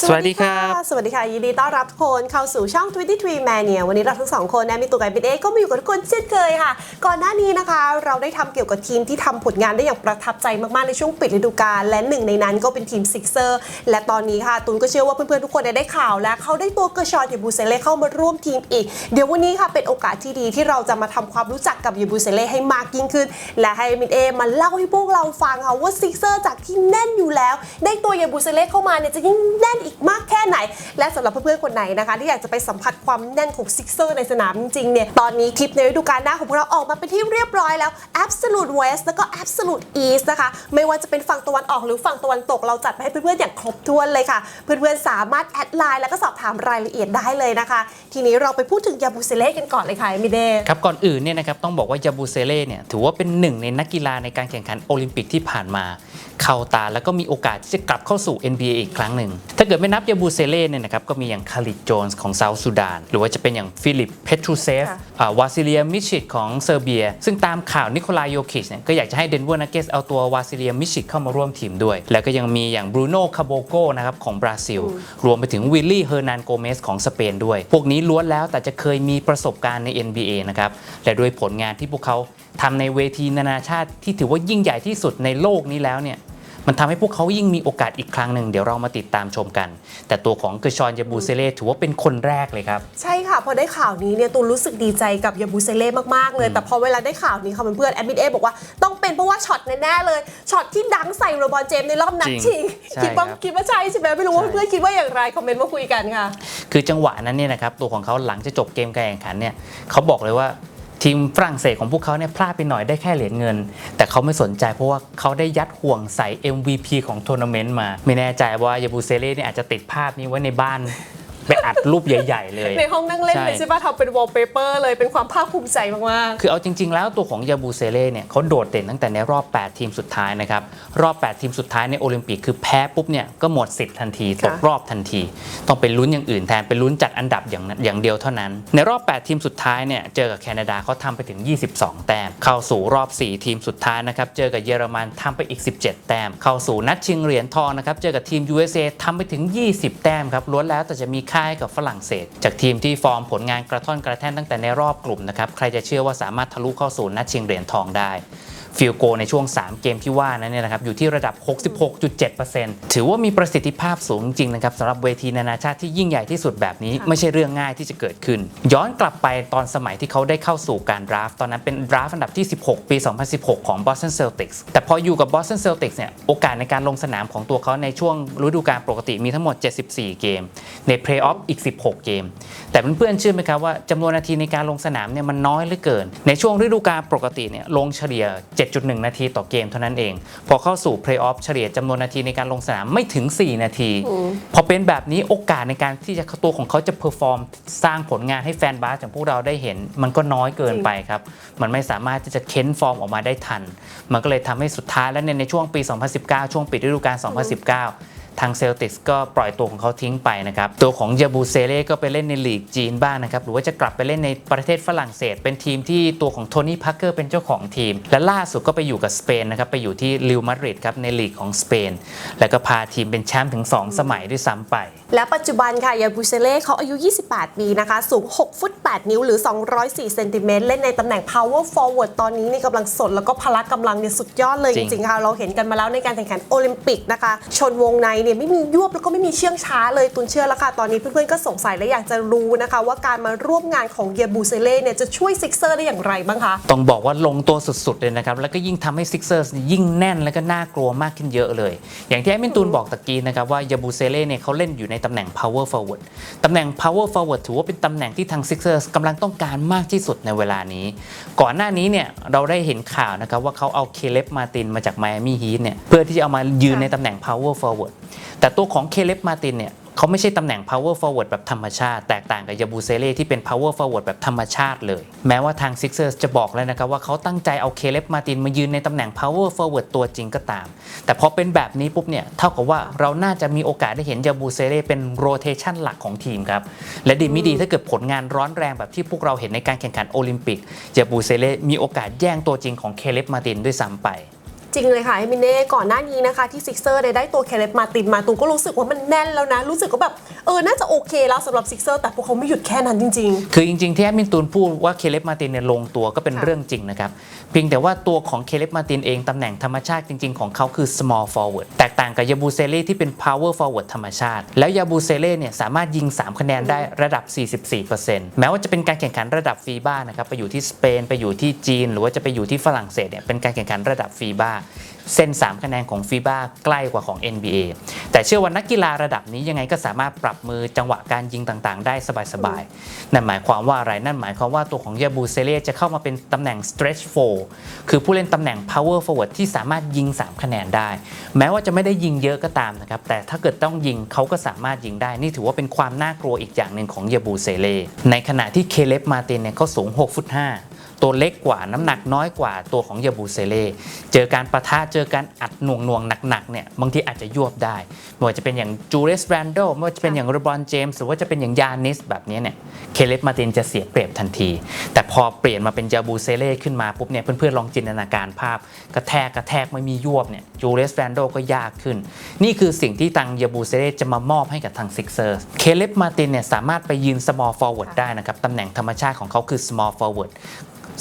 สวัสดีครับ สวัสดีค่ะ ยินดีต้อนรับทุกคนเข้าสู่ช่อง 23 Mania วันนี้เราทั้งสองคนแอมมีตัวไก่เป็นเอก็มาอยู่กับทุกคนเช่นเคยค่ะ ก่อนหน้านี้นะคะ เราได้ทำเกี่ยวกับทีมที่ทำผลงานได้อย่างประทับใจมากๆ ในช่วงปิดฤดูกาลและหนึ่งในนั้นก็เป็นทีมซิกเซอร์และตอนนี้ค่ะตูนก็เชื่อว่าเพื่อนๆทุกคนได้ข่าว แล้วเขาได้ตัวเกอร์ชอนยบูเซเล่เข้ามาร่วมทีมอีก เดี๋ยววันนี้ค่ะเป็นโอกาสที่ดีที่เราจะมาทำความรู้จักกับเยบูเซเล่ให้มากยิ่งขึ้น และให้มินเอมาเล่าให้พวกเราฟังค่ะว่าซิกเซอร์จากที่แน่นอยู่แล้ว ได้ตัวยบูเซเล่เข้ามาเนี่ยจะยิ่งแน่นอีกมากแค่ไหน และสำหรับเพื่อนๆคนไหนนะคะ ที่อยากจะไปสัมผัสความแน่นของซิกเซอร์ในสนามจริงๆเนี่ยตอนนี้คลิปในฤดูกาลหน้าของพวกเราออกมาเป็นที่เรียบร้อยแล้ว Absolute West แล้วก็ Absolute East นะคะ ไม่ว่าจะเป็นฝั่งตะวันออกหรือฝั่งตะวันตกเราจัดไปให้เพื่อนๆอย่างครบถ้วนเลยค่ะ เพื่อนๆสามารถแอดไลน์แล้วก็สอบถามรายละเอียดได้เลยนะคะ ทีนี้เราไปพูดถึงยาบูเซเล่กันก่อนเลยค่ะมิเดครับก่อนอื่นเนี่ยนะครับต้องบอกว่ายาบูเซเล่เนี่ยถือว่าเป็นหนึ่งในนักกีฬาในการแข่งขันโอลิมปิกที่ผ่านมา เข้าตาแล้วก็มีโอกาสที่จะกลับเข้าสู่ NBA อีกครั้งหนึ่งถ้าเกิดไม่นับยาบูเซเล่เนี่ยนะครับก็มีอย่างคาริดโจนส์ของเซาท์ซูดาน หรือว่าจะเป็นอย่างฟิลิปเพทรูเซฟค่ะอ่าวาซิเลียมิชิตของเซอร์เบีย ซึ่งตามข่าวนิโคลายโยคิชเนี่ยก็อยากจะให้เดนเวอร์นักเกสเอาตัววาซิเลียมิชิตเข้ามาร่วมทีมด้วย แล้วก็ยังมีอย่างบรูโน่คาโบโกนะครับของบราซิล รวมไปถึงวิลลี่เฮอร์นานโกเมสของสเปนด้วย พวกนี้ล้วนแล้วแต่จะเคยมีประสบการณ์ใน NBA นะครับและด้วยผลงานที่พวกเขาทำในเวทีนานาชาติที่ถือว่ายิ่งใหญ่ที่สุดในโลกนี้แล้วเนี่ย มันทำให้พวกเขายิ่งมีโอกาสอีกครั้งหนึ่งเดี๋ยวเรามาติดตามชมกัน แต่ตัวของเกอร์ชอนยาบูเซเล่ถือว่าเป็นคนแรกเลยครับ ใช่ค่ะ พอได้ข่าวนี้เนี่ยตูนรู้สึกดีใจกับยาบูเซเล่มากๆเลย แต่พอเวลาได้ข่าวนี้ค่ะเพื่อนๆแอดมินเอบอกว่าต้องเป็นเพราะว่าช็อตแน่ๆเลยช็อตที่ดังใส่โรบอลเจมส์ในรอบนัดจริชิงงใช่คิดว่าครับคิดว่าใช่ใช่ไหมไม่รู้ว่าใช่เพื่อนๆคิดว่าอย่างไรคอมเมนต์มาคุยกันค่ะคือจังหวะนั้นเนี่ยนะครับตัวของเขาหลังจะจบเกมการแข่งขันเนี่ยเขาบอกเลยว่า ทีมฝรั่งเศสของพวกเขาเนี่ยพลาดไปหน่อยได้แค่เหรียญเงิน แต่เขาไม่สนใจเพราะว่าเขาได้ยัดห่วงใส่ MVP ของทัวร์นาเมนต์มา ไม่แน่ใจว่ายาบูเซเล่เนี่ยอาจจะติดภาพนี้ไว้ในบ้าน ไปอัดรูปใหญ่ ๆ เลย ในห้องนั่งเล่นเลยใช่ใช่ป่ะทำเป็นวอลเปเปอร์เลยเป็นความภาคภูมิใจมาก คือเอาจริง ๆ แล้วตัวของยาบูเซเล่เนี่ยเขาโดดเด่นตั้งแต่ในรอบ 8 ทีมสุดท้ายนะครับ รอบ 8 ทีมสุดท้ายในโอลิมปิกคือแพ้ปุ๊บเนี่ยก็หมดสิทธิ์ทันที ตกรอบทันที ต้องไปลุ้นอย่างอื่นแทนไปลุ้นจัดอันดับอย่างนั้นอย่างเดียวเท่านั้น ในรอบ 8 ทีมสุดท้ายเนี่ยเจอกับแคนาดาเขาทำไปถึง 22 แต้ม เข้าสู่รอบ 4 ทีมสุดท้ายนะครับเจอกับเยอรมันทำไปอีก 17 แต้ม เข้าสู่นัดชิงเหรียญทองนะครับเจอกับทีม USA ทำไปถึง 20 แต้มครับล้วนแล้วแต่จะมีค่ายกับฝรั่งเศส จากทีมที่ฟอร์มผลงานกระท่อนกระแท่นตั้งแต่ในรอบกลุ่มนะครับใครจะเชื่อว่าสามารถทะลุเข้าสู่นัดชิงเหรียญทองได้ ฟิลโกในช่วง 3 เกมที่ว่านั้นเนี่ยนะครับอยู่ที่ระดับ 66.7%ถือว่ามีประสิทธิภาพสูงจริงนะครับสำหรับเวทีนานาชาติที่ยิ่งใหญ่ที่สุดแบบนี้ ไม่ใช่เรื่องง่ายที่จะเกิดขึ้น ย้อนกลับไปตอนสมัยที่เขาได้เข้าสู่การดราฟต์ตอนนั้นเป็นดราฟต์อันดับที่ 16 ปี 2016 ของ Boston Celtics แต่พออยู่กับ Boston Celtics เนี่ยโอกาสในการลงสนามของตัวเขาในช่วงฤดูกาลปกติมีทั้งหมด 74 เกม ในเพลย์ออฟอีก 16 เกม แต่เพื่อนๆเชื่อไหมครับว่าจำนวนนาทีในการลงสนามเนี่ยมันน้อยเหลือเกิน ในช่วงฤดูกาลปกติเนี่ยลงเฉลี่ย7.1 นาทีต่อเกมเท่านั้นเอง พอเข้าสู่เพลย์ออฟเฉลี่ยจำนวนนาทีในการลงสนามไม่ถึง 4 นาที พอเป็นแบบนี้โอกาสในการที่จะตัวของเขาจะเพอร์ฟอร์มสร้างผลงานให้แฟนบาสอย่างพวกเราได้เห็น มันก็น้อยเกินไปครับ มันไม่สามารถที่จะเค้นฟอร์มออกมาได้ทัน มันก็เลยทำให้สุดท้ายแล้วเนี่ยในช่วงปี 2019 ช่วงปิดฤดูกาล 2019 ทางเซลติกก็ปล่อยตัวของเขาทิ้งไปนะครับ ตัวของยาบูเซเล่ก็ไปเล่นในลีกจีนบ้างนะครับ หรือว่าจะกลับไปเล่นในประเทศฝรั่งเศส เป็นทีมที่ตัวของโทนี่พัคเกอร์เป็นเจ้าของทีม และล่าสุดก็ไปอยู่กับสเปนนะครับ ไปอยู่ที่ลิวมาดริดครับในลีกของสเปน แล้วก็พาทีมเป็นแชมป์ถึง 2 สมัยด้วยซ้ำไป และปัจจุบันค่ะยาบูเซเล่เขาอายุ 28 ปีนะคะ สูง 6 ฟุต 8 นิ้วหรือ 204 เซนติเมตรเล่นในตำแหน่ง power forward ตอนนี้นี่กำลังสด แล้วก็พละกำลังเนี่ยสุดยอดเลยจจริงริงๆค่ะ เราเห็นกันมาแล้วในการแข่งขันโอลิมปิกนะคะ ชนวงในเนี่ยไม่มียวบแล้วก็ไม่มีเชื่องช้าเลยตุนเชื่อแล้วค่ะ ตอนนี้เพื่อนๆก็สงสัยและอยากจะรู้นะคะ ว่าการมาร่วมงานของเยบูเซเล่เนี่ยจะช่วยซิกเซอร์ได้อย่างไรบ้างคะต้องบอกว่าลงตัวสุดๆเลยนะครับแล้วก็ยิ่งทำให้ซิกเซอร์ยิ่งแน่นแล้วก็น่ากลัวมากขึ้นเยอะเลย อย่างที่ไอ้มินตูนบอกตะกี้นะครับว่ายาบูเซเล่เนี่ยเขาเล่นอยู่ในตำแหน่ง power forward ตำแหน่ง power forward ถือว่าเป็นตำแหน่งที่ทาง Sixers กำลังต้องการมากที่สุดในเวลานี้ ก่อนหน้านี้เนี่ยเราได้เห็นข่าวนะครับว่าเขาเอาเคเล b มาตินมาจากไมอามี่ฮีทเนี่ยเพื่อที่จะเอามายืนในตำแหน่ง power forward แต่ตัวของเคเล b มาตินเนี่ย เขาไม่ใช่ตำแหน่ง power forward แบบธรรมชาติ แตกต่างกับยาบูเซเล่ที่เป็น power forward แบบธรรมชาติเลย แม้ว่าทาง Sixers จะบอกแล้วนะครับว่าเขาตั้งใจเอาเคเล b มาตินมายืนในตำแหน่ง power forward ตัวจริงก็ตาม แต่พอเป็นแบบนี้ปุ๊บเนี่ยเท่ากับว่าเราน่าจะมีโอกาสได้เห็นยาบูเซเล่เป็น rotation หลักของทีมครับและดีไม่ดีถ้าเกิดผลงานร้อนแรงแบบที่พวกเราเห็นในการแข่งขันโอลิมปิกยาบูเซเล่มีโอกาสแย่งตัวจริงของเคเล b มาตินด้วยซ้ำไป จริงเลยค่ะเอมิเน่ก่อนหน้านี้นะคะที่ซิกเซอร์ได้ตัวเคเลปมาตินมาตูก็รู้สึกว่ามันแน่นแล้วนะ รู้สึกว่าแบบเออน่าจะโอเคแล้วสำหรับซิกเซอร์แต่พวกเขาไม่หยุดแค่นั้นจริงคือจริงๆที่แอดมินตูนพูดว่าเคเลบมาตินเนี่ยลงตัวก็เป็นเรื่องจริงนะครับเพียงแต่ว่าตัวของเคเลบมาตินเองตำแหน่งธรรมชาติจริง ๆ ของเขาคือ small forward แตกต่างกับยาบูเซเล่ที่เป็น power forward ธรรมชาติ แล้วยาบูเซเล่เนี่ยสามารถยิง 3 คะแนนได้ระดับ 44%แม้ว่าจะเป็นการแข่งขันระดับฟีบ้านะครับไปอยู่ที่สเปนไปอยู่ที่จีน หรือว่าจะไปอยู่ที่ฝรั่งเศสเนี่ยเป็นการแข่งขันระดับฟีบ้าเส้น 3 คะแนนของฟีบ้าใกล้กว่าของ NBA แต่เชื่อว่านักกีฬาระดับนี้ยังไงก็สามารถปรับมือจังหวะการยิงต่างๆ ได้สบายๆ นั่นหมายความว่าอะไร นั่นหมายความว่าตัวของยาบูเซเล่จะเข้ามาเป็นตำแหน่ง stretch four คือผู้เล่นตำแหน่ง power forward ที่สามารถยิง 3 คะแนนได้ แม้ว่าจะไม่ได้ยิงเยอะก็ตามนะครับ แต่ถ้าเกิดต้องยิงเขาก็สามารถยิงได้ นี่ถือว่าเป็นความน่ากลัวอีกอย่างหนึ่งของยาบูเซเล่ในขณะที่เคเลบมาตินเนี่ยเขาสูง6ฟุต5 ตัวเล็กกว่าน้ำหนักน้อยกว่าตัวของยาบูเซเล่เจอการประทะเจอการอัดหน่วงหน่วงหนักๆเนี่ยบางทีอาจจะยวบได้ไม่ว่าจะเป็นอย่างจูเรสแรนโดไม่ว่าจะเป็นอย่างเรบอนเจมส์หรือว่าจะเป็นอย่างยานิสแบบนี้เนี่ยเคเลบมาตินจะเสียเปรียบทันที แต่พอเปลี่ยนมาเป็นยาบูเซเล่ขึ้นมาปุ๊บเนี่ยเพื่อนๆลองจินตนาการภาพ กระแทกกระแทกไม่มียวบเนี่ยจูเรสแรนโดก็ยากขึ้น นี่คือสิ่งที่ทางยาบูเซเล่จะมามอบให้กับทางซิกเซอร์เคเลบมาตินเนี่ยสามารถไปยืน small forward ได้นะครับตำแหน่งธรรมชาติของเขาคือ small forward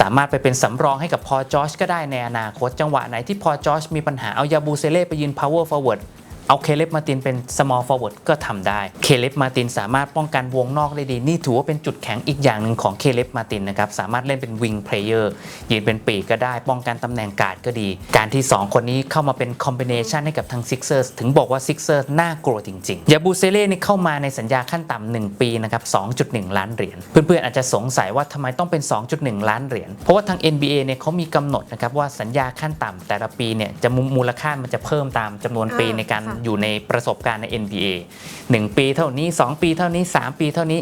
สามารถไปเป็นสำรองให้กับพอจอชก็ได้ในอนาคตจังหวะไหนที่พอจอชมีปัญหาเอายาบูเซเล่ไปยืน power forward เอาเคเลบมาตินเป็น small forward ก็ทำได้ เคเลบมาตินสามารถป้องกันวงนอกได้ดี นี่ถือว่าเป็นจุดแข็งอีกอย่างหนึ่งของเคเลบมาตินนะครับ สามารถเล่นเป็น wing player ยืนเป็นปีกก็ได้ ป้องกันตำแหน่งการ์ดก็ดี การที่ 2 คนนี้เข้ามาเป็น combination ให้กับทาง Sixers ถึงบอกว่า Sixers น่ากลัวจริงๆ ยาบูเซเล่นี่เข้ามาในสัญญาขั้นต่ำ1ปีนะครับ 2.1 ล้านเหรียญ เพื่อนๆอาจจะสงสัยว่าทำไมต้องเป็น 2.1 ล้านเหรียญ เพราะว่าทาง NBA เนี่ยเขามีกำหนดนะครับว่าสัญญาขั้นต่ำแต่ละปีเนี่ยจะมูมูลค่ามันจะเพิ่มตามจำนวนปีอ่าในการค่ะอยู่ในประสบการณ์ใน NBA 1 ปีเท่านี้ 2 ปีเท่านี้ 3 ปีเท่านี้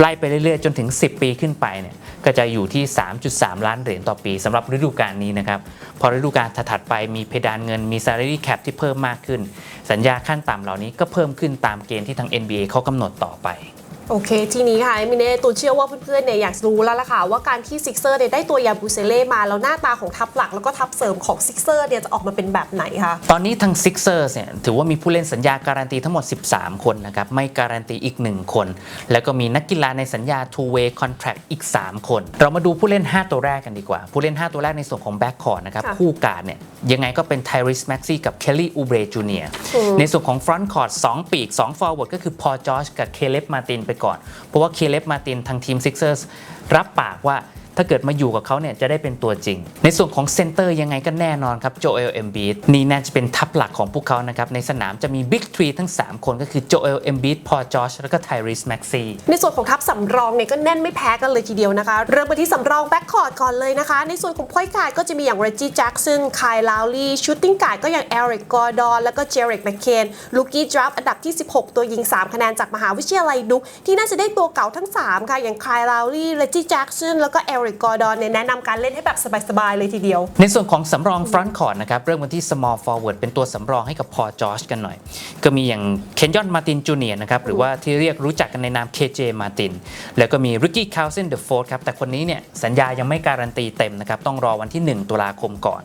ไล่ไปเรื่อยๆ จนถึง 10 ปีขึ้นไปเนี่ยก็จะอยู่ที่ 3.3 ล้านเหรียญต่อปีสำหรับฤดูกาลนี้นะครับ พอฤดูกาลถัดไปมีเพดานเงินมี salary cap ที่เพิ่มมากขึ้น สัญญาขั้นต่ำเหล่านี้ก็เพิ่มขึ้นตามเกณฑ์ที่ทาง NBA เขากำหนดต่อไป โอเค ทีนี้ค่ะเอมิเน่ตูนเชื่อว่าเพื่อนๆเนี่ยอยากรู้แล้วล่ะค่ะ ว่าการที่ซิกเซอร์เนี่ยได้ตัวยาบูเซเล่มาแล้วหน้าตาของทัพหลักแล้วก็ทัพเสริมของซิกเซอร์เนี่ยจะออกมาเป็นแบบไหนคะ ตอนนี้ทาง Sixers เนี่ยถือว่ามีผู้เล่นสัญญาการันตีทั้งหมด 13 คนนะครับ ไม่การันตีอีก 1 คน แล้วก็มีนักกีฬาในสัญญา two way contract อีก 3 คน เรามาดูผู้เล่น 5 ตัวแรกกันดีกว่า ผู้เล่น 5 ตัวแรกในส่วนของ backcourt นะครับค่ะคู่การ์ดเนี่ยยังไงก็เป็น Tyrese Maxey กับ Kelly Oubre Jr. อืมในส่วนของ front court 2ปีก2 forward ก็คือ Paul George กับ Caleb Martin ไปก่อน เพราะว่าเคเลฟมาตินทางทีมซิกเซอร์รับปากว่า ถ้าเกิดมาอยู่กับเขาเนี่ยจะได้เป็นตัวจริง ในส่วนของเซนเตอร์ยังไงก็แน่นอนครับโจเอลเอมบีดนี่น่าจะเป็นทัพหลักของพวกเขานะครับ ในสนามจะมีบิ๊กทรีทั้ง 3 คนก็คือโจเอลเอมบีดพอจอชแล้วก็ไทริสแม็กซีในส่วนของทัพสำรองเนี่ยก็แน่นไม่แพ้กันเลยทีเดียวนะคะ เริ่มไปที่สำรองแบ็คคอร์ดก่อนเลยนะคะ ในส่วนของพอยการ์ดก็จะมีอย่างเรจิแจ็กสันคายลาวลีชูตติ้งการ์ดก็อย่างเอริกกอร์ดอนแล้วก็เจเริกแมคเคนลูกี้ดราฟอันดับที่ 16 ตัวยิง 3 คะแนนจากมหาวิทยาลัยดุกที่น่าจะได้ตัวเก่าทั้ง 3 ค่ะอย่างคายลาวลีเรจิแจ็กสันแล้วก็เอรกกอร์ดอนเนี่ยแนะนำการเล่นให้แบบสบายๆเลยทีเดียว ในส่วนของสำรอง front court นะครับ เริ่มกันที่ small forward เป็นตัวสำรองให้กับพอจอชกันหน่อย ก็มีอย่างเคนยอนมาตินจูเนียนะครับ หรือว่าที่เรียกรู้จักกันในนาม KJ มาตินแล้วก็มีริกกี้คาวเซนเดอะโฟร์ครับ แต่คนนี้เนี่ยสัญญายังไม่การันตีเต็มนะครับต้องรอวันที่ 1 ตุลาคมก่อน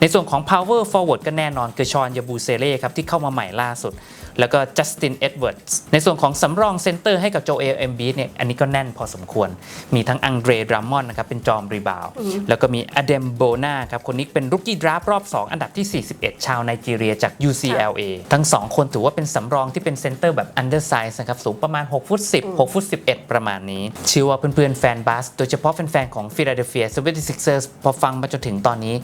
ในส่วนของ power forward ก็แน่นอนคือชอนยาบูเซเล่ครับที่เข้ามาใหม่ล่าสุด แล้วก็จัสตินเอ็ดเวิร์ดส์ในส่วนของสำรองเซนเตอร์ให้กับโจเอลเอมบีเนี่ยอันนี้ก็แน่นพอสมควร มีทั้งอังเดรดรามอนนะครับเป็นจอมรีบาวด์แล้วก็มีอเดมโบนาครับคนนี้เป็นรุกกี้ดราฟรอบ 2 อันดับที่ 41 ชาวไนจีเรียจาก UCLA ทั้ง 2 คนถือว่าเป็นสำรองที่เป็นเซนเตอร์แบบอันเดอร์ไซส์นะครับสูงประมาณ6ฟุต10 6ฟุต11 ประมาณนี้ เชื่อว่าเพื่อนๆแฟนบาสโดยเฉพาะแฟนๆของ Philadelphia 76ers พอฟังมาจนถึงตอนนี้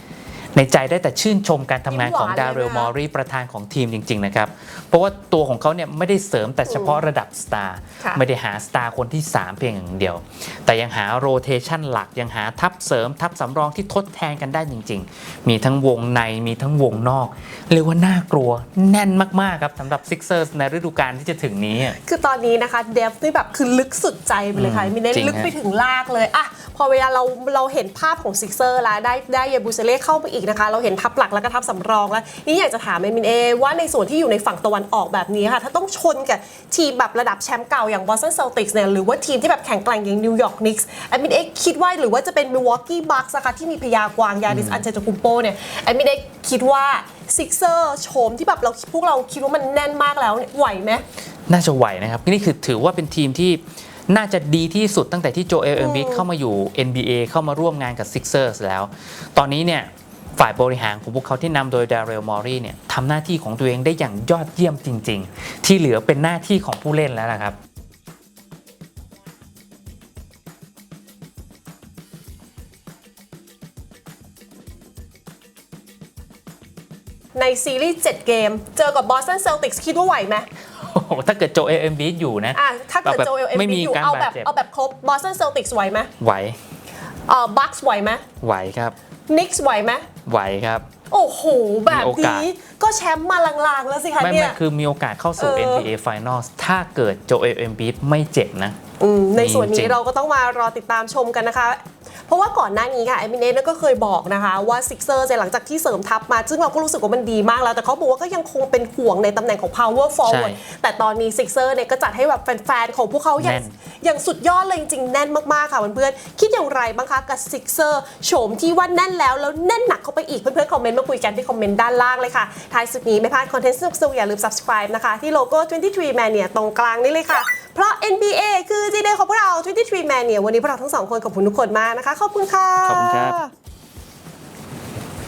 ในใจได้แต่ชื่นชมการทำงานของยิ้มหวานดาเลยเรลนะมอรี่ประธานของทีมจริง ๆ นะครับ เพราะว่าตัวของเขาเนี่ยไม่ได้เสริมแต่เฉพาะระดับสตาร์ค่ะไม่ได้หาสตาร์คนที่ 3 เพียงอย่างเดียว แต่ยังหาโรเทชันหลักยังหาทัพเสริมทัพสำรองที่ทดแทนกันได้จริง ๆ มีทั้งวงในมีทั้งวงนอกเรียกว่าน่ากลัวแน่นมาก ๆ ครับสำหรับซิกเซอร์ในฤดูกาลที่จะถึงนี้ คือตอนนี้นะคะเดฟนี่แบบคือลึกสุดใจไปเลยค่ะอืมมีเน้นจริงลึกฮะไปถึงลากเลยอะพอเวลาเราเราเห็นภาพของซิกเซอร์แล้วได้ได้เยบูเซเล่เข้าไปอีกนะคะ เราเห็นทัพหลักแล้วก็ทัพสำรองแล้ว นี่อยากจะถามเอมินเอว่าในส่วนที่อยู่ในฝั่งตะวันออกแบบนี้ค่ะ ถ้าต้องชนกับทีมแบบระดับแชมป์เก่าอย่าง Boston Celtics เนี่ยหรือว่าทีมที่แบบแข็งแกร่งอย่าง New York Knicks เอมินเอคิดว่าหรือว่าจะเป็น Milwaukee Bucks นะคะที่มีพยากวางยาดิสอันเจตกุมโปเนี่ยเอมินเอคิดว่าซิกเซอร์โฉมที่แบบเราพวกเราคิดว่ามันแน่นมากแล้วเนี่ยไหวไหมน่าจะไหวนะครับนี่คือถือว่าเป็นทีมที่น่าจะดีที่สุดตั้งแต่ที่โจเอลเอ็มบิเข้ามาอยู่ NBA เข้ามาร่วมงานกับ Sixers แล้ว ตอนนี้เนี่ย ฝ่ายบริหารของพวกเขาที่นำโดยดาร์เรลมอรี่เนี่ยทำหน้าที่ของตัวเองได้อย่างยอดเยี่ยมจริง ๆ ที่เหลือเป็นหน้าที่ของผู้เล่นแล้วนะครับในซีรีส์ 7 เกม เจอกับ Boston Celtics คิดว่าไหวไหมโอ้โหถ้าเกิดโจเอลเอ็มบิอยู่นะอะถ้าเกิดแบบโจเอลเอ็มไม่มีอยู่การเอาแบบบาดเจ็บเอาแบบครบ Boston Celtics ไหวไหมไหวเอ่อ Bucks ไหวไหมไหวครับ Knicks ไหวไหม ไหวครับ โอ้โห แบบมีโอกาส นี้ก็แชมป์มาลางๆ แล้วสิคะไม่เนี่ไม่ยคือมีโอกาสเข้าสู่ เออ NBA Finals ถ้าเกิดโจเอลเอ็มบิไม่เจ็บนะ อืมในส่วนจนี้ริงเราก็ต้องมารอติดตามชมกันนะคะ เพราะว่าก่อนหน้านี้ค่ะเอมิเนก็เคยบอกนะคะว่าซิกเซอร์หลังจากที่เสริมทัพมา ซึ่งเราก็รู้สึกว่ามันดีมากแล้ว แต่เขาบอกว่าก็ยังคงเป็นห่วงในตำแหน่งของ power forward แต่ตอนนี้ซิกเซอร์เนี่ยก็จัดให้แบบแฟนๆของพวกเขาอย่างแน่นอย่างสุดยอดเลยจริงๆแน่นมากๆค่ะเพื่อนๆคิดอย่างไรบ้างคะกับซิกเซอร์โฉมที่ว่าแน่นแล้วแล้วแน่นหนักเข้าไปอีกเพื่อนๆคอมเมนต์มาคุยกันที่คอมเมนต์ด้านล่างเลยค่ะท้ายสุดนี้ไม่พลาดคอนเทนต์สนุกๆอย่าลืม subscribe นะคะที่โลโก้ 23 Mania ตรงกลางนี่เลยค่ะ เพราะ NBA คือจีเดของพวกเรา23 Mania วันนี้พวกเราทั้งสองคนขอบคุณทุกคนมากนะคะ ขอบคุณค่ะ ขอบคุณครับ